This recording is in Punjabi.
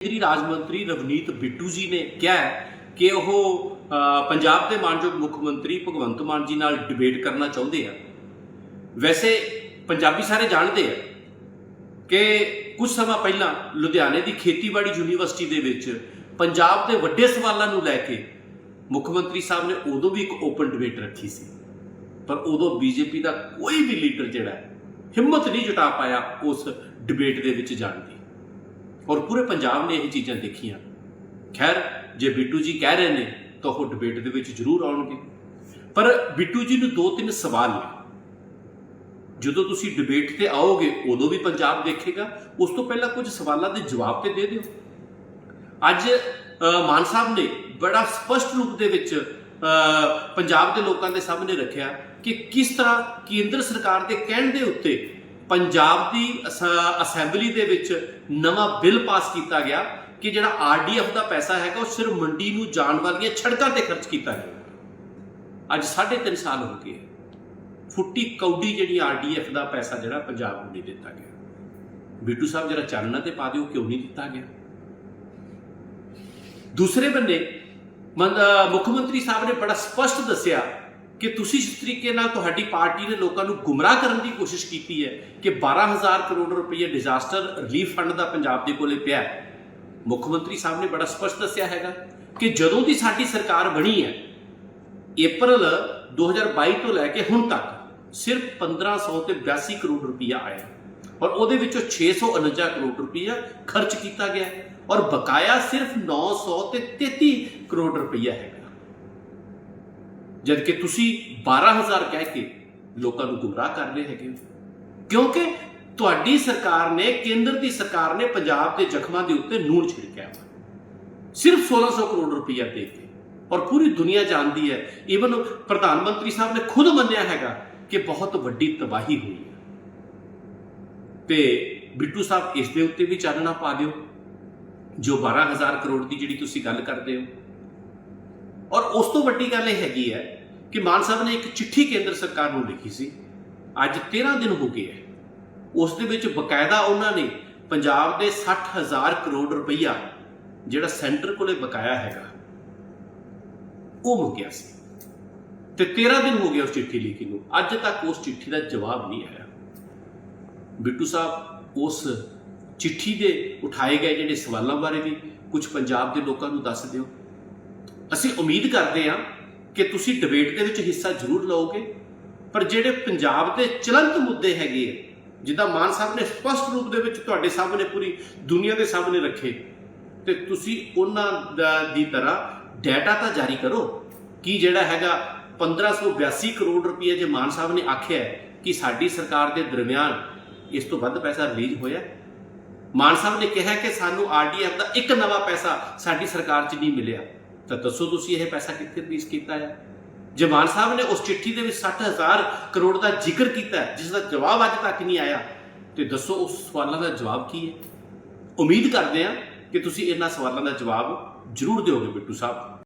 ਕੇਂਦਰੀ ਰਾਜ ਮੰਤਰੀ ਰਵਨੀਤ ਬਿੱਟੂ ਜੀ ਨੇ ਕਿਹਾ ਕਿ ਉਹ ਪੰਜਾਬ ਦੇ ਮਾਨਯੋਗ ਮੁੱਖ ਮੰਤਰੀ ਭਗਵੰਤ ਮਾਨ ਜੀ ਨਾਲ ਡਿਬੇਟ ਕਰਨਾ ਚਾਹੁੰਦੇ ਆ। ਵੈਸੇ ਪੰਜਾਬੀ ਸਾਰੇ ਜਾਣਦੇ ਆ ਕਿ ਕੁਝ ਸਮਾਂ ਪਹਿਲਾਂ ਲੁਧਿਆਣੇ ਦੀ ਖੇਤੀਬਾੜੀ ਯੂਨੀਵਰਸਿਟੀ ਦੇ ਵਿੱਚ ਪੰਜਾਬ ਦੇ ਵੱਡੇ ਸਵਾਲਾਂ ਨੂੰ ਲੈ ਕੇ ਮੁੱਖ ਮੰਤਰੀ ਸਾਹਿਬ ਨੇ ਉਦੋਂ ਵੀ ਇੱਕ ਓਪਨ ਡਿਬੇਟ ਰੱਖੀ ਸੀ। ਪਰ ਉਦੋਂ ਬੀਜੇਪੀ ਦਾ ਕੋਈ ਵੀ ਲੀਡਰ ਜਿਹੜਾ ਹਿੰਮਤ ਨਹੀਂ ਜੁਟਾ ਪਾਇਆ ਉਸ ਡਿਬੇਟ ਦੇ ਵਿੱਚ ਜਾਣ ਦੀ। ਔਰ ਪੂਰੇ ਪੰਜਾਬ ਨੇ ਇਹ ਚੀਜ਼ਾਂ ਦੇਖੀਆਂ। ਖੈਰ, ਜੇ ਬਿੱਟੂ ਜੀ ਕਹਿ ਰਹੇ ਨੇ, ਤਾਂ ਉਹ ਡਿਬੇਟ ਦੇ ਵਿੱਚ ਜ਼ਰੂਰ ਆਉਣਗੇ। ਪਰ ਬਿੱਟੂ ਜੀ ਨੂੰ ਦੋ ਤਿੰਨ ਸਵਾਲ ਨੇ। ਜਦੋਂ ਤੁਸੀਂ ਡਿਬੇਟ ਤੇ ਆਓਗੇ, ਉਦੋਂ ਵੀ ਪੰਜਾਬ ਦੇਖੇਗਾ। ਉਸ ਤੋਂ ਪਹਿਲਾਂ ਕੁਝ ਸਵਾਲਾਂ ਦੇ ਜਵਾਬ ਤੇ ਦੇ ਦਿਓ। ਅੱਜ ਮਾਨ ਸਾਹਿਬ ਨੇ ਬੜਾ ਸਪਸ਼ਟ ਰੂਪ ਦੇ ਵਿੱਚ ਪੰਜਾਬ ਦੇ ਲੋਕਾਂ ਦੇ ਸਾਹਮਣੇ ਰੱਖਿਆ ਕਿ ਕਿਸ ਤਰ੍ਹਾਂ ਕੇਂਦਰ ਸਰਕਾਰ ਦੇ ਕਹਿਣ ਦੇ ਉੱਤੇ ਪੰਜਾਬ ਦੀ ਅਸ- ਅਸੈਂਬਲੀ ਦੇ ਵਿੱਚ ਨਵਾਂ ਬਿੱਲ ਪਾਸ ਕੀਤਾ ਗਿਆ ਕਿ ਜਿਹੜਾ ਆਰਡੀਐਫ ਦਾ ਪੈਸਾ ਹੈਗਾ, ਉਹ ਸਿਰਫ ਮੰਡੀ ਨੂੰ ਜਾਣ ਵਾਲੀਆਂ ਛੜਕਾਂ ਤੇ ਖਰਚ ਕੀਤਾ ਗਿਆ। ਅੱਜ 3.5 ਸਾਲ ਹੋ ਗਏ ਫੁੱਟੀ ਕੌਡੀ ਜਿਹੜੀ ਆਰਡੀਐਫ ਦਾ ਪੈਸਾ ਜਿਹੜਾ ਪੰਜਾਬ ਨੂੰ ਨਹੀਂ ਦਿੱਤਾ ਗਿਆ। ਬੀਟੂ ਸਾਹਿਬ ਜਿਹੜਾ ਚਾਨਣਾ ਤੇ ਪਾ ਦਿਓ, ਕਿਉਂ ਨਹੀਂ ਦਿੱਤਾ ਗਿਆ? ਦੂਸਰੇ ਬੰਦੇ ਮੁੱਖ ਮੰਤਰੀ ਸਾਹਿਬ ਨੇ ਬੜਾ ਸਪਸ਼ਟ ਦੱਸਿਆ ਕਿ ਤੁਸੀਂ ਜਿਸ ਤਰੀਕੇ ਨਾਲ ਤੁਹਾਡੀ ਪਾਰਟੀ ਨੇ ਲੋਕਾਂ ਨੂੰ ਗੁੰਮਰਾਹ ਕਰਨ ਦੀ ਕੋਸ਼ਿਸ਼ ਕੀਤੀ ਹੈ ਕਿ 12000 ਕਰੋੜ ਰੁਪਏ ਡਿਜ਼ਾਸਟਰ ਰਿਲੀਫ ਫੰਡ ਦਾ ਪੰਜਾਬ ਦੇ ਕੋਲੇ ਪਿਆ ਮੁੱਖ ਮੰਤਰੀ ਸਾਹਿਬ ਨੇ ਬੜਾ ਸਪਸ਼ਟ ਦੱਸਿਆ ਹੈਗਾ ਕਿ ਜਦੋਂ ਦੀ ਸਾਡੀ ਸਰਕਾਰ ਬਣੀ ਹੈ ਅਪ੍ਰੈਲ 2022 ਤੋਂ ਲੈ ਕੇ ਹੁਣ ਤੱਕ ਸਿਰਫ 1500 ਤੇ 82 ਕਰੋੜ ਰੁਪਇਆ ਆਇਆ ਔਰ ਉਹਦੇ ਵਿੱਚੋਂ 649 ਕਰੋੜ ਰੁਪਇਆ ਖਰਚ ਕੀਤਾ ਗਿਆ ਔਰ ਬਕਾਇਆ ਸਿਰਫ 900 ਤੇ 33 ਕਰੋੜ ਰੁਪਇਆ ਹੈਗਾ। ਜਦ ਕਿ ਤੁਸੀਂ 12000 ਕਹਿ ਕੇ ਲੋਕਾਂ ਨੂੰ ਗੁੰਮਰਾਹ ਕਰ ਰਹੇ ਹੈਗੇ ਹੋ। ਕਿਉਂਕਿ ਤੁਹਾਡੀ ਸਰਕਾਰ ਨੇ, ਕੇਂਦਰ ਦੀ ਸਰਕਾਰ ਨੇ ਪੰਜਾਬ ਦੇ ਜ਼ਖਮਾਂ ਦੇ ਉੱਤੇ ਨੂਣ ਛਿੜਕਿਆ ਵਾ। ਸਿਰਫ 1600 ਕਰੋੜ ਰੁਪਇਆ ਦੇ ਕੇ ਔਰ ਪੂਰੀ ਦੁਨੀਆ ਜਾਣਦੀ ਹੈ ਈਵਨ ਪ੍ਰਧਾਨ ਮੰਤਰੀ ਸਾਹਿਬ ਨੇ ਖੁਦ ਮੰਨਿਆ ਹੈਗਾ ਕਿ ਬਹੁਤ ਵੱਡੀ ਤਬਾਹੀ ਹੋਈ ਹੈ ਤੇ ਬਿੱਟੂ ਸਾਹਿਬ ਇਸ ਦੇ ਉੱਤੇ ਵੀ ਚਾਨਣਾ ਪਾ ਦਿਓ ਜੋ 12000 ਕਰੋੜ ਦੀ ਜਿਹੜੀ ਤੁਸੀਂ ਗੱਲ ਕਰਦੇ ਹੋ ਔਰ ਉਸ ਤੋਂ ਵੱਡੀ ਗੱਲ ਇਹ ਹੈਗੀ ਹੈ ਕਿ ਮਾਨ ਸਾਹਿਬ ਨੇ ਇੱਕ ਚਿੱਠੀ ਕੇਂਦਰ ਸਰਕਾਰ ਨੂੰ ਲਿਖੀ ਸੀ, ਅੱਜ 13 ਦਿਨ ਹੋ ਗਏ ਹੈ। ਉਸ ਦੇ ਵਿੱਚ ਬਕਾਇਦਾ ਉਹਨਾਂ ਨੇ ਪੰਜਾਬ ਦੇ 60000 ਕਰੋੜ ਰੁਪਈਆ ਜਿਹੜਾ ਸੈਂਟਰ ਕੋਲੇ ਬਕਾਇਆ ਹੈਗਾ, ਉਹ ਮੰਗਿਆ ਸੀ। ਤੇ 13 ਦਿਨ ਹੋ ਗਏ ਉਸ ਚਿੱਠੀ ਲਿਖੀ ਨੂੰ। ਅੱਜ ਤੱਕ ਉਸ ਚਿੱਠੀ ਦਾ ਜਵਾਬ ਨਹੀਂ ਆਇਆ। ਬਿੱਟੂ ਸਾਹਿਬ, ਉਸ ਚਿੱਠੀ ਦੇ ਉਠਾਏ ਗਏ ਜਿਹੜੇ ਸਵਾਲਾਂ ਬਾਰੇ ਵੀ ਕੁਝ ਪੰਜਾਬ ਦੇ ਲੋਕਾਂ ਨੂੰ ਦੱਸ ਦਿਓ। ਅਸੀਂ ਉਮੀਦ ਕਰਦੇ ਹਾਂ ਕਿ ਤੁਸੀਂ ਡਿਬੇਟ ਦੇ ਵਿੱਚ ਹਿੱਸਾ ਜ਼ਰੂਰ ਲਓਗੇ, ਪਰ ਜਿਹੜੇ ਪੰਜਾਬ ਦੇ ਚਲੰਤ ਮੁੱਦੇ ਹੈਗੇ ਆ, ਜਿੱਦਾਂ ਮਾਨ ਸਾਹਿਬ ਨੇ ਸਪਸ਼ਟ ਰੂਪ ਦੇ ਵਿੱਚ ਤੁਹਾਡੇ ਸਾਹਮਣੇ ਪੂਰੀ ਦੁਨੀਆ ਦੇ ਸਾਹਮਣੇ ਰੱਖੇ, ਤੇ ਤੁਸੀਂ ਉਹਨਾਂ ਦਾ ਦੀ ਤਰ੍ਹਾਂ ਡਾਟਾ ਤਾਂ ਜਾਰੀ ਕਰੋ ਕੀ ਜਿਹੜਾ ਹੈਗਾ 1582 ਕਰੋੜ ਰੁਪਏ ਜੇ ਮਾਨ ਸਾਹਿਬ ਨੇ ਆਖਿਆ ਕਿ ਸਾਡੀ ਸਰਕਾਰ ਦੇ ਦਰਮਿਆਨ ਇਸ ਤੋਂ ਵੱਧ ਪੈਸਾ ਰਿਲੀਜ਼ ਹੋਇਆ ਮਾਨ ਸਾਹਿਬ ਨੇ ਕਿਹਾ ਕਿ ਸਾਨੂੰ ਆਰਡੀਐਫ ਦਾ ਇੱਕ ਨਵਾਂ ਪੈਸਾ ਸਾਡੀ ਸਰਕਾਰ 'ਚ ਨਹੀਂ ਮਿਲਿਆ। ਤਾਂ ਦੱਸੋ ਤੁਸੀਂ ਇਹ ਪੈਸਾ ਕਿੱਥੇ ਰਿਲੀਜ਼ ਕੀਤਾ ਹੈ? ਜੇ ਮਾਨ ਸਾਹਿਬ ਨੇ ਉਸ ਚਿੱਠੀ ਦੇ ਵਿੱਚ 60000 ਕਰੋੜ ਦਾ ਜ਼ਿਕਰ ਕੀਤਾ ਹੈ, ਜਿਸ ਦਾ ਜਵਾਬ ਅੱਜ ਤੱਕ ਨਹੀਂ ਆਇਆ। ਤੇ ਦੱਸੋ ਉਸ ਸਵਾਲਾਂ ਦਾ ਜਵਾਬ ਕੀ ਹੈ? ਉਮੀਦ ਕਰਦੇ ਹਾਂ ਕਿ ਤੁਸੀਂ ਇਹਨਾਂ ਸਵਾਲਾਂ ਦਾ ਜਵਾਬ ਜ਼ਰੂਰ ਦਿਓਗੇ ਬਿੱਟੂ ਸਾਹਿਬ।